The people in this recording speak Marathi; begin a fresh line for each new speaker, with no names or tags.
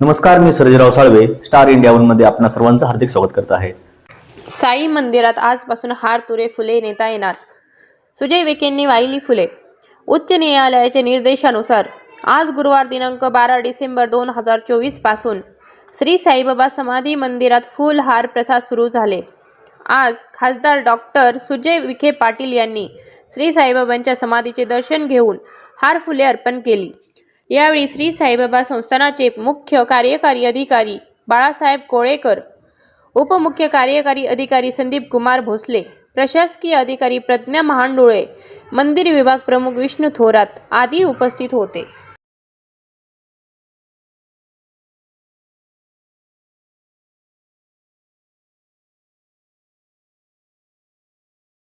नमस्कार मी सर्जराव साळवे स्टार इंडिया वनमध्ये आपणा सर्वांचं हार्दिक स्वागत करत आहे.
साई मंदिरात आजपासून हार तुरे फुले नेता येणार. सुजय विखेंनी वाहिली फुले. उच्च न्यायालयाच्या निर्देशानुसार आज गुरुवार दिनांक बारा डिसेंबर दोन हजार चोवीसपासून श्री साईबाबा समाधी मंदिरात फुल हार प्रसाद सुरू झाले. आज खासदार डॉक्टर सुजय विखे पाटील यांनी श्री साईबाबांच्या समाधीचे दर्शन घेऊन हार फुले अर्पण केली. यावेळी श्री साईबाबा संस्थानाचे मुख्य कार्यकारी अधिकारी बाळासाहेब कोळेकर उपमुख्य कार्यकारी अधिकारी संदीप कुमार भोसले प्रशासकीय अधिकारी प्रज्ञा महांडोळे मंदिर विभाग प्रमुख विष्णू थोरात आदी उपस्थित होते.